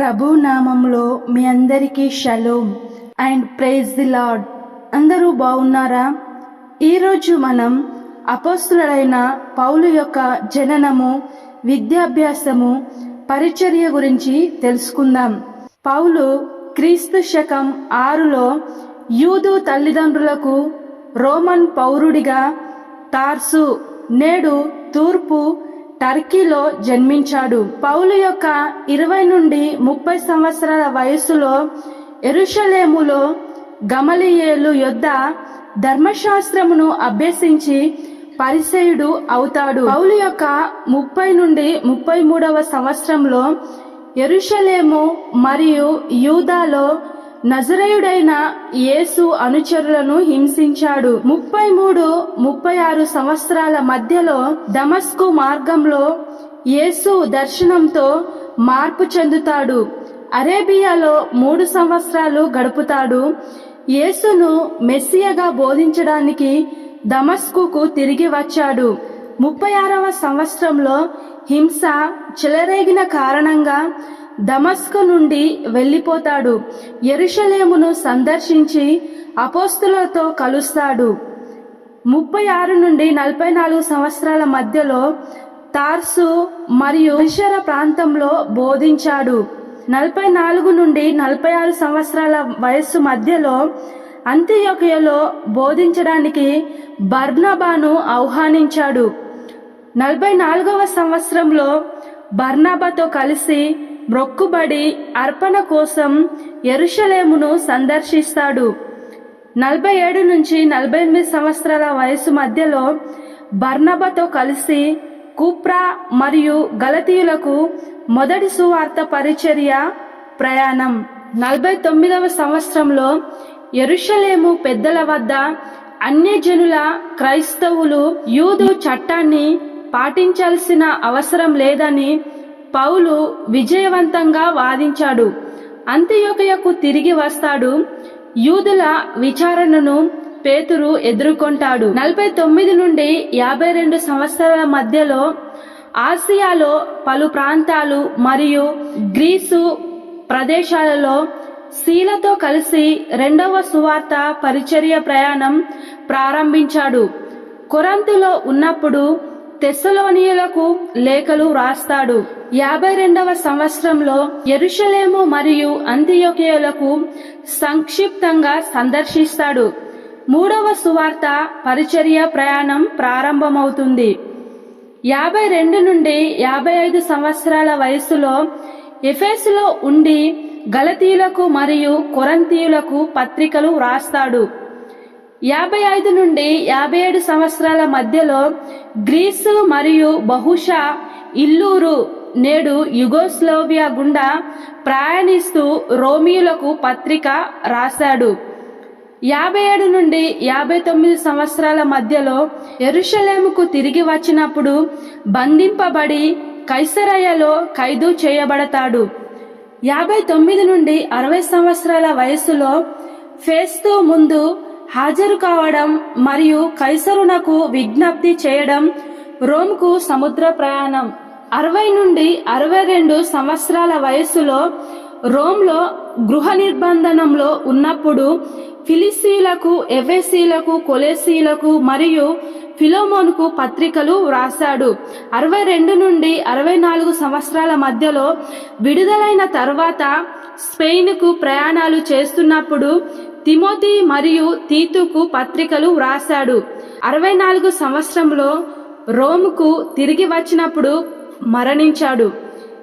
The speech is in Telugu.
ప్రభు నామంలో మీ అందరికీ shalom and praise the lord. అందరూ బాగున్నారా? ఈరోజు మనం అపోస్తులైన పౌలు యొక్క జననము విద్యాభ్యాసము పరిచర్య గురించి తెలుసుకుందాం. పౌలు క్రీస్తు శకం ఆరులో యూదు తల్లిదండ్రులకు రోమన్ పౌరుడిగా తార్సు నేడు తూర్పు టర్కీలో జన్మించాడు. పౌలు యొక్క ఇరవై నుండి ముప్పై సంవత్సరాల వయసులో ఎరుషలేములో గమలియేలు యొద్ద ధర్మశాస్త్రమును అభ్యసించి పరిసయుడు అవుతాడు. పౌలు యొక్క ముప్పై నుండి ముప్పై మూడవ సంవత్సరంలో ఎరుషలేము మరియు యూదాలో నజరేయుడైన యేసు అనుచరులను హింసించాడు. ముప్పై మూడు ముప్పై ఆరు సంవత్సరాల మధ్యలో దమస్కు మార్గంలో యేసు దర్శనంతో మార్పు చెందుతాడు. అరేబియాలో మూడు సంవత్సరాలు గడుపుతాడు. యేసును మెస్సియగా బోధించడానికి దమస్కుకు తిరిగి వచ్చాడు. ముప్పై ఆరవ సంవత్సరంలో హింస చెలరేగిన కారణంగా దమస్కు నుండి వెళ్ళిపోతాడు. ఎరుషలేమును సందర్శించి అపోస్తులతో కలుస్తాడు. ముప్పై ఆరు నుండి నలభై నాలుగు సంవత్సరాల మధ్యలో తార్సు మరియు మిషర ప్రాంతంలో బోధించాడు. నలభై నాలుగు నుండి నలభై ఆరు సంవత్సరాల వయస్సు మధ్యలో అంత్యయోకయలో బోధించడానికి బర్నబాను ఆహ్వానించాడు. నలభై నాలుగవ సంవత్సరంలో బర్నాబాతో కలిసి మ్రొక్కుబడి అర్పణ కోసం ఎరుషలేమును సందర్శిస్తాడు. నలభై ఏడు నుంచి నలభై ఎనిమిది సంవత్సరాల వయసు మధ్యలో బర్నబాతో కలిసి కుప్రా మరియు గలతీయులకు మొదటి సువార్త పరిచర్య ప్రయాణం. నలభై తొమ్మిదవ సంవత్సరంలో ఎరుషలేము పెద్దల వద్ద అన్యజనుల క్రైస్తవులు యూదు చట్టాన్ని పాటించాల్సిన అవసరం లేదని పౌలు విజయవంతంగా వాదించాడు. అంత్యొకయకు తిరిగి వస్తాడు. యూదుల విచారణను పేతురు ఎదుర్కొంటాడు. నలభై తొమ్మిది నుండి యాభై రెండు సంవత్సరాల మధ్యలో ఆసియాలో పలు ప్రాంతాలు మరియు గ్రీసు ప్రదేశాలలో శీలతో కలిసి రెండవ సువార్త పరిచర్య ప్రయాణం ప్రారంభించాడు. కొరంతులో ఉన్నప్పుడు తెస్సలోనియులకు లేఖలు రాస్తాడు యాభై రెండవ సంవత్సరంలో ఎరుషలేము మరియు అంత్యొకయులకు సంక్షిప్తంగా సందర్శిస్తాడు. మూడవ సువార్త పరిచర్య ప్రయాణం ప్రారంభమవుతుంది. యాభై రెండు నుండి యాభై ఐదు సంవత్సరాల వయసులో ఎఫెస్లో ఉండి గలతీయులకు మరియు కొరంతీయులకు పత్రికలు రాస్తాడు యాభై ఐదు నుండి యాభై ఏడు సంవత్సరాల మధ్యలో గ్రీసు మరియు బహుశా ఇల్లూరు నేడు యుగోస్లోవియా గుండా ప్రయాణిస్తూ రోమియులకు పత్రిక రాశాడు. యాభై ఏడు నుండి యాభై తొమ్మిది సంవత్సరాల మధ్యలో ఎరుషలేముకు తిరిగి వచ్చినప్పుడు బంధింపబడి కైసరయ్యలో ఖైదు చేయబడతాడు. యాభై తొమ్మిది నుండి అరవై సంవత్సరాల వయసులో ఫేస్తూ ముందు హాజరు కావడం మరియు కైసరునకు విజ్ఞప్తి చేయడం రోమ్కు సముద్ర ప్రయాణం. అరవై నుండి అరవై రెండు సంవత్సరాల వయసులో రోమ్లో గృహ నిర్బంధనంలో ఉన్నప్పుడు ఫిలిసీలకు ఎఫెసీలకు కొలేసీలకు మరియు ఫిలోమోన్కు పత్రికలు వ్రాశాడు. అరవై రెండు నుండి అరవై నాలుగు సంవత్సరాల మధ్యలో విడుదలైన తర్వాత స్పెయిన్కు ప్రయాణాలు చేస్తున్నప్పుడు తిమోతి మరియు తీతుకు పత్రికలు వ్రాశాడు. అరవై నాలుగు సంవత్సరంలో రోమ్కు తిరిగి వచ్చినప్పుడు మరణించాడు.